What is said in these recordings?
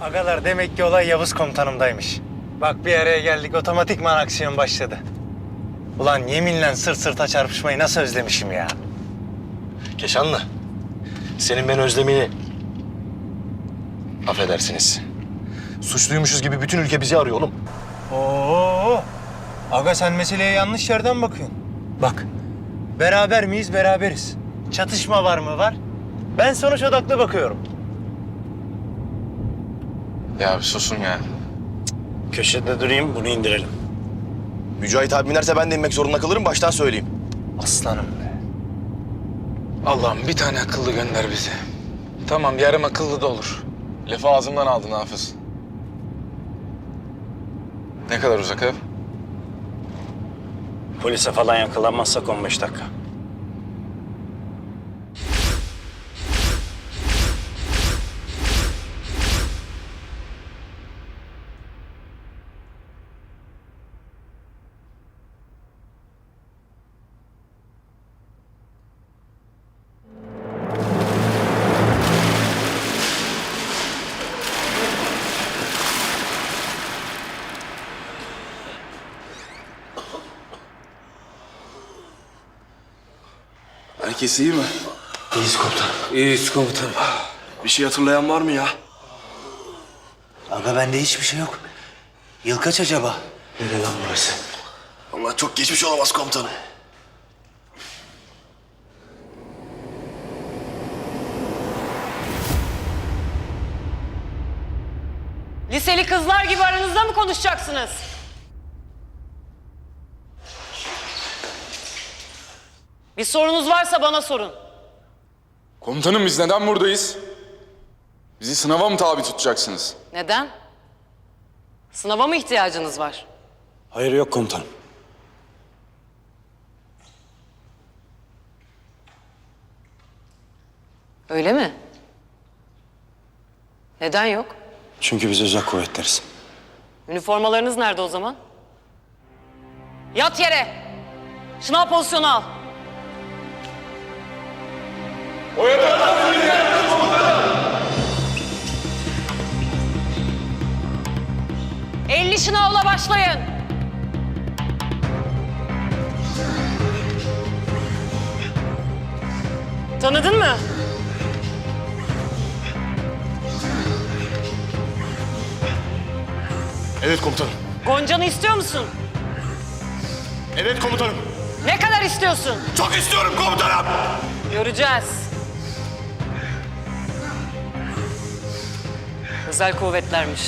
Agalar demek ki olay Yavuz komutanımdaymış. Bak bir araya geldik otomatikman aksiyon başladı. Ulan yeminle sırt sırta çarpışmayı nasıl özlemişim ya. Keşanlı. Senin ben özlemini... Affedersiniz. Suçluymuşuz gibi bütün ülke bizi arıyor oğlum. Oo. Aga sen meseleye yanlış yerden bakıyorsun. Bak. Beraber miyiz? Beraberiz. Çatışma var mı? Var. Ben sonuç odaklı bakıyorum. Ya bir susun ya. Köşede durayım, bunu indirelim. Mücahit abi inerse ben de inmek zorunda kalırım baştan söyleyeyim. Aslanım be. Allah'ım bir tane akıllı gönder bize. Tamam yarım akıllı da olur. Lafı ağzımdan aldın Hafız. Ne kadar uzak ev? Polise falan yakalanmazsak 15 dakika. Herkes iyi mi? İyiyiz komutanım. İyiyiz komutanım. Bir şey hatırlayan var mı ya? Aga bende hiçbir şey yok. Yıl kaç acaba? Nere lan burası? Allah çok geçmiş olamaz komutanım. Liseli kızlar gibi aranızda mı konuşacaksınız? Bir sorunuz varsa bana sorun. Komutanım biz neden buradayız? Bizi sınava mı tabi tutacaksınız? Neden? Sınava mı ihtiyacınız var? Hayır yok komutanım. Öyle mi? Neden yok? Çünkü biz özel kuvvetleriz. Üniformalarınız nerede o zaman? Yat yere. Şınav pozisyonu al. Elli şınavla başlayın. Tanıdın mı? Evet komutanım. Goncan'ı istiyor musun? Evet komutanım. Ne kadar istiyorsun? Çok istiyorum komutanım. Göreceğiz. Özel kuvvetlermiş.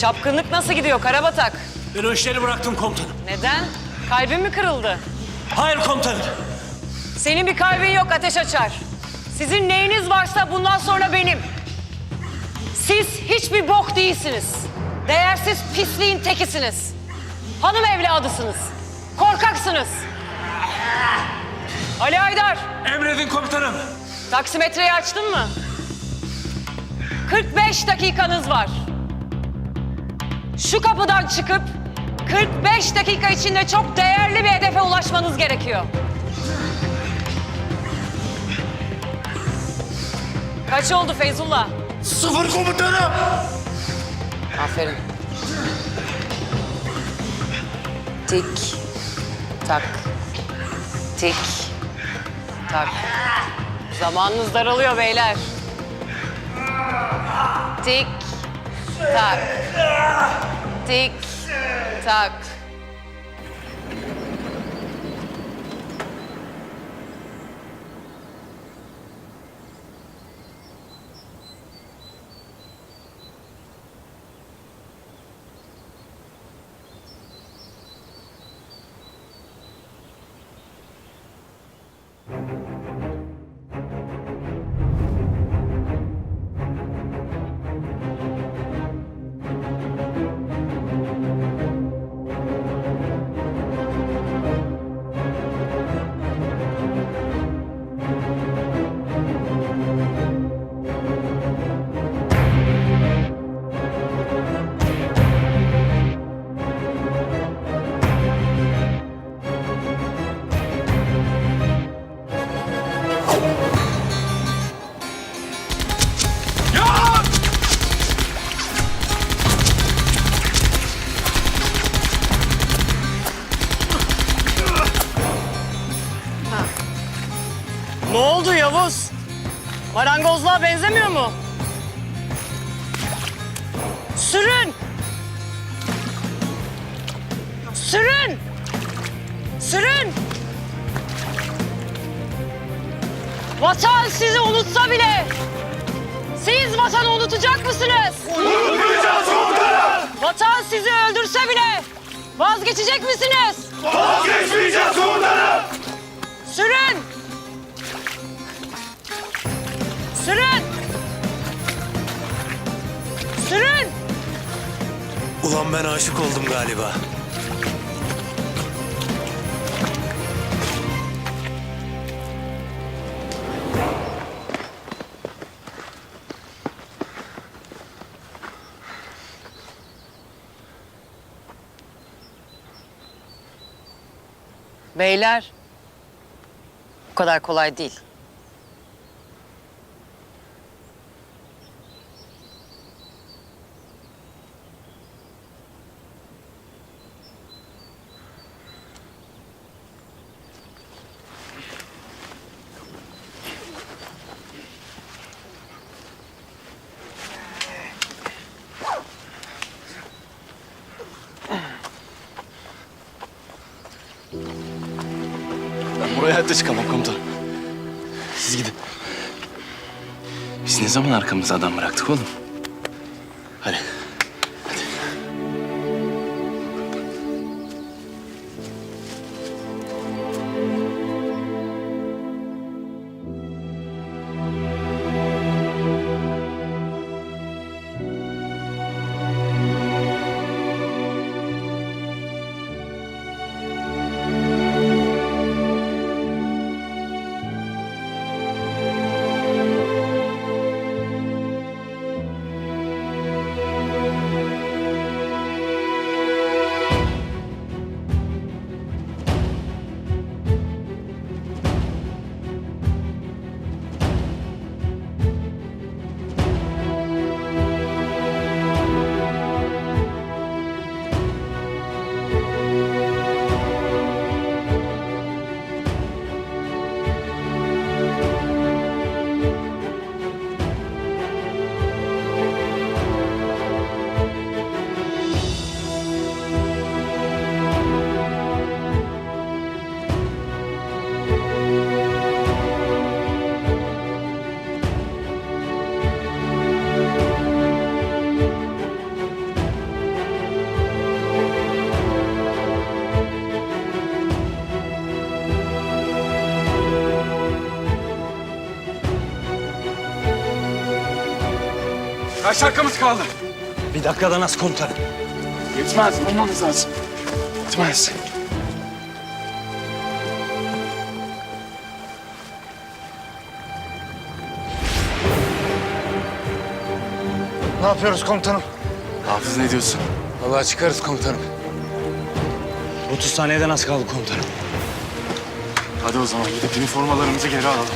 Çapkınlık nasıl gidiyor Karabatak? Ben o işleri bıraktım komutanım. Neden? Kalbin mi kırıldı? Hayır komutanım. Senin bir kalbin yok ateş açar. Sizin neyiniz varsa bundan sonra benim. Siz hiçbir bok değilsiniz. Değersiz pisliğin tekisiniz. Hanım evladısınız. Korkaksınız. Ali Haydar, Emredin komutanım. taksimetreyi açtın mı? 45 dakikanız var. Şu kapıdan çıkıp 45 dakika içinde çok değerli bir hedefe ulaşmanız gerekiyor. Kaç oldu Feyzullah? Sıfır komutanım. Aferin. Tik, tak, tik, tak. Zamanınız daralıyor beyler. Tik, tak, tik, tak. Marangozluğa benzemiyor mu? Sürün! Sürün! Sürün! Vatan sizi unutsa bile siz vatanı unutacak mısınız? Unutmayacağız komutanım! Vatan sizi öldürse bile vazgeçecek misiniz? Vazgeçmeyeceğiz komutanım! Sürün! Sürün! Sürün! Ulan ben aşık oldum galiba. Beyler, bu kadar kolay değil. Ben buraya hayatta çıkamam komutanım. Siz gidin. Biz ne zaman arkamızda adam bıraktık oğlum? Kaç dakikamız kaldı? Bir dakikadan az komutanım. Yetmez. Olmamız lazım. Yetmez. Ne yapıyoruz komutanım? Hafız ne diyorsun? Vallahi çıkarız komutanım. 30 saniyeden az kaldı komutanım. Hadi o zaman gidip üniformalarımızı geri alalım.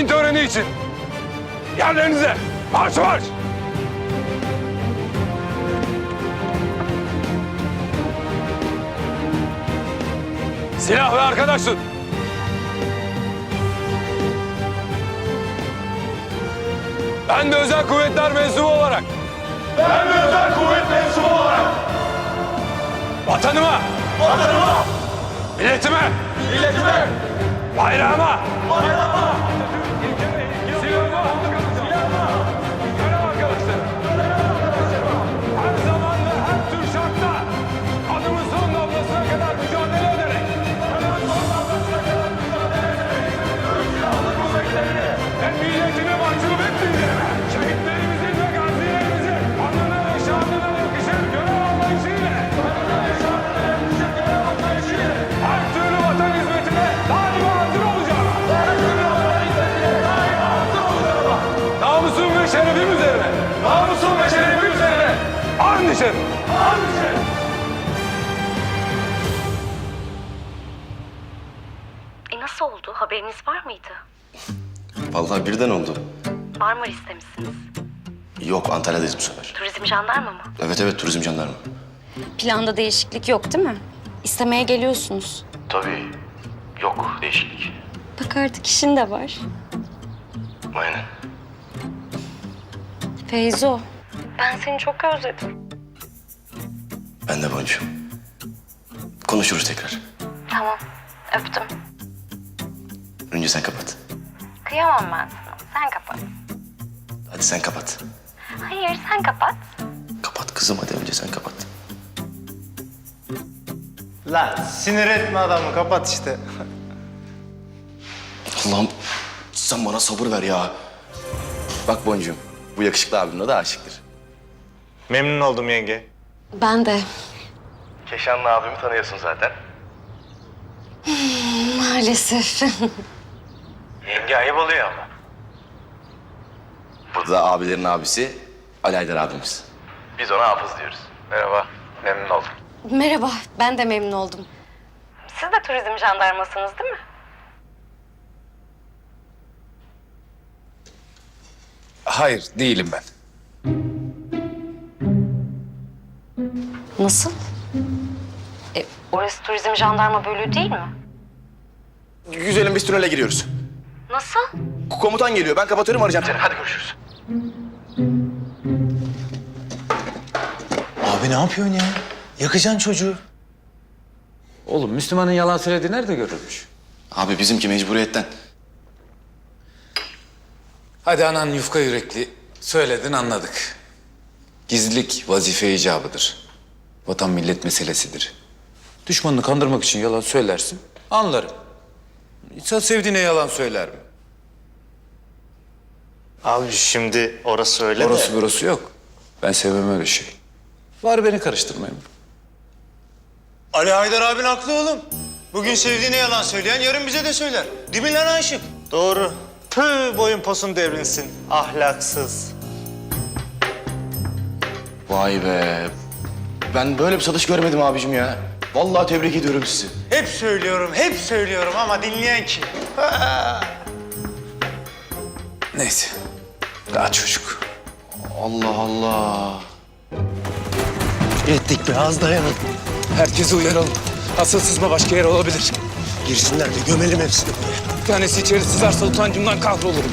İçin. Yerlerinize. Marş marş. Silah ve arkadaşlık. Ben de özel kuvvetler mensubu olarak. Ben de özel kuvvet mensubu olarak. Vatanıma. Vatanıma. Milletime. Milletime. Bayrağıma. Bayrağıma. Nasıl oldu? Haberiniz var mıydı? Vallahi birden oldu. Marmaris'te misiniz? Yok Antalya'dayız bu sefer. Turizm jandarma mı? Evet evet turizm jandarma. Planda değişiklik yok değil mi? İstemeye geliyorsunuz. Tabii. Yok değişiklik. Bak artık işin de var. Aynen. Feyzo. Ben seni çok özledim. Ben de boncuğum. Konuşuruz tekrar. Tamam. Öptüm. Önce sen kapat. Kıyamam ben sana. Sen kapat. Hadi sen kapat. Hayır sen kapat. Kapat kızım hadi önce sen kapat. Lan sinir etme adamı kapat işte. Allah'ım sen bana sabır ver ya. Bak boncuğum bu yakışıklı abim de aşıktır. Memnun oldum yenge. Ben de. Keşanlı abimi tanıyorsun zaten. Maalesef. Yenge ayıp oluyor ama. Bu da abilerin abisi Ali Aydar abimiz. Biz ona hafız diyoruz. Merhaba, memnun oldum. Merhaba. Ben de memnun oldum. Siz de turizm jandarmasınız değil mi? Hayır değilim ben. Nasıl? E, orası turizm jandarma bölüğü değil mi? Güzelim biz tünele giriyoruz. Nasıl? Komutan geliyor ben kapatıyorum arayacağım seni. Hadi görüşürüz. Abi ne yapıyorsun ya? Yakacaksın çocuğu. Oğlum Müslümanın yalan söylediği nerede görülmüş? Abi bizimki mecburiyetten. Hadi anan yufka yürekli. Söyledin anladık. Gizlilik vazife icabıdır. Vatan millet meselesidir. Düşmanını kandırmak için yalan söylersin. Anlarım. İnsan sevdiğine yalan söyler mi? Abi şimdi orası öyle Orası burası yok. Ben sevmem öyle şey. Var beni karıştırmayın. Ali Haydar abin haklı oğlum. Bugün sevdiğine yalan söyleyen yarın bize de söyler. Değil mi lan aşık? Doğru. Tüh boyun posun devrilsin. Ahlaksız. Vay be. Ben böyle bir satış görmedim abicim ya. Vallahi tebrik ediyorum sizi. Hep söylüyorum, hep söylüyorum ama dinleyen kim? Neyse. Daha çocuk. Allah Allah. Ettik biraz dayanın. Herkesi uyaralım. Asıl sızma başka yer olabilir. Girsinler de gömelim hepsini buraya. Bir tanesi içeri sızarsa utancımdan kahrolurum.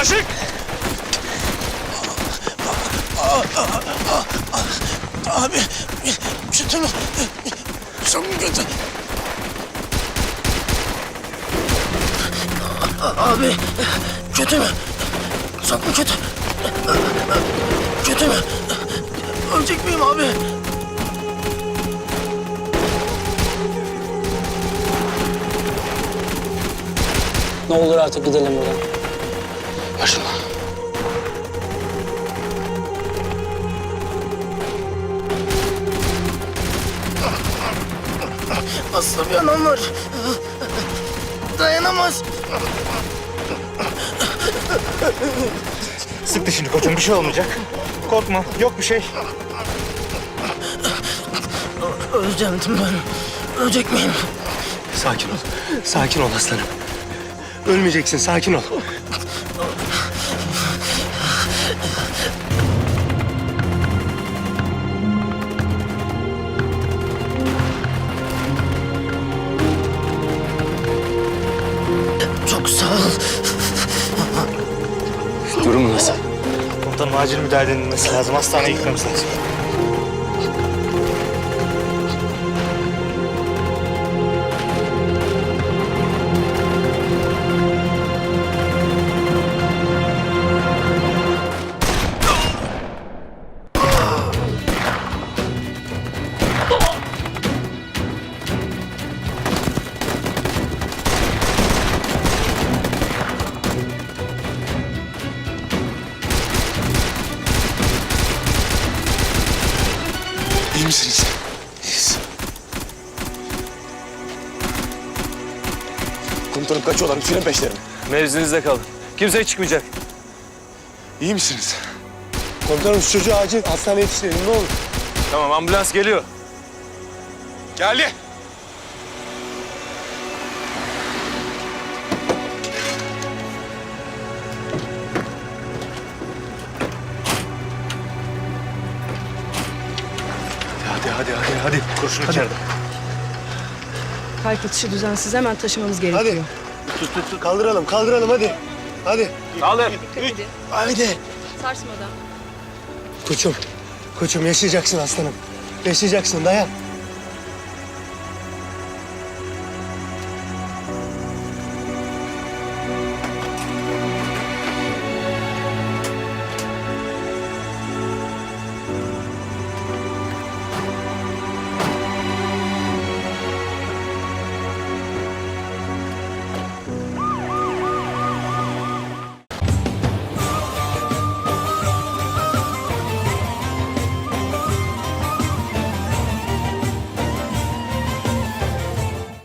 Aşık! Abi kötü mü? Çok kötü? Abi kötü mü? Çok mu kötü? Kötü mü? Ölecek miyim abi? Ne olur artık gidelim buradan. Var. Dayanamaz. Sık dişini koçum bir şey olmayacak. Korkma yok bir şey. Öleceğim ben? Ölecek miyim? Sakin ol. Sakin ol aslanım. Ölmeyeceksin, sakin ol. Çok sağ ol. Durum nasıl? Komutanım acil müdahale edilmesi lazım. Hastaneye gitmemiz lazım. Komutanım kaçıyorlar. Düşürün peşlerini. Mevzinizde kalın. Kimse çıkmayacak. İyi misiniz? Komutanım şu çocuğu acil hastaneye yetiştirelim ne olur. Tamam ambulans geliyor. Geldi. Hadi hadi hadi hadi. Kurşun içeride. Kalp atışı düzensiz hemen taşımamız gerekiyor. Hadi. Tut tut tut. Kaldıralım kaldıralım hadi. Hadi. Kaldır. Haydi. Sarsmadan. Koçum. Koçum yaşayacaksın aslanım. Yaşayacaksın dayan.